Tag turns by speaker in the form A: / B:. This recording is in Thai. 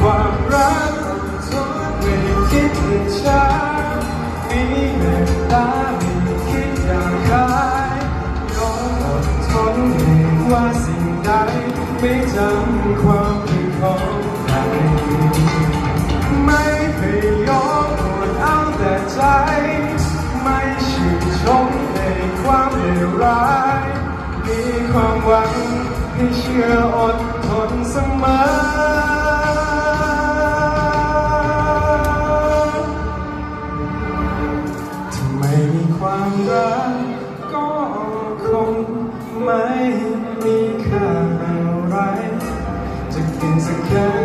A: ความรักของเธอไม่คิดอิจฉามีเมตตาไม่คิดอยากขายยอมอดทนไม่ว่าสิ่งใดไม่จำความผิดของใครไม่พยายามอดเอาแต่ใจ ไม่ชื่นชมในความเลวร้าย ความหวังให้เชื่ออดทนเสมอถ้าไม่มีความรักก็คงไม่มีค่าอะไรจะกินสักแค่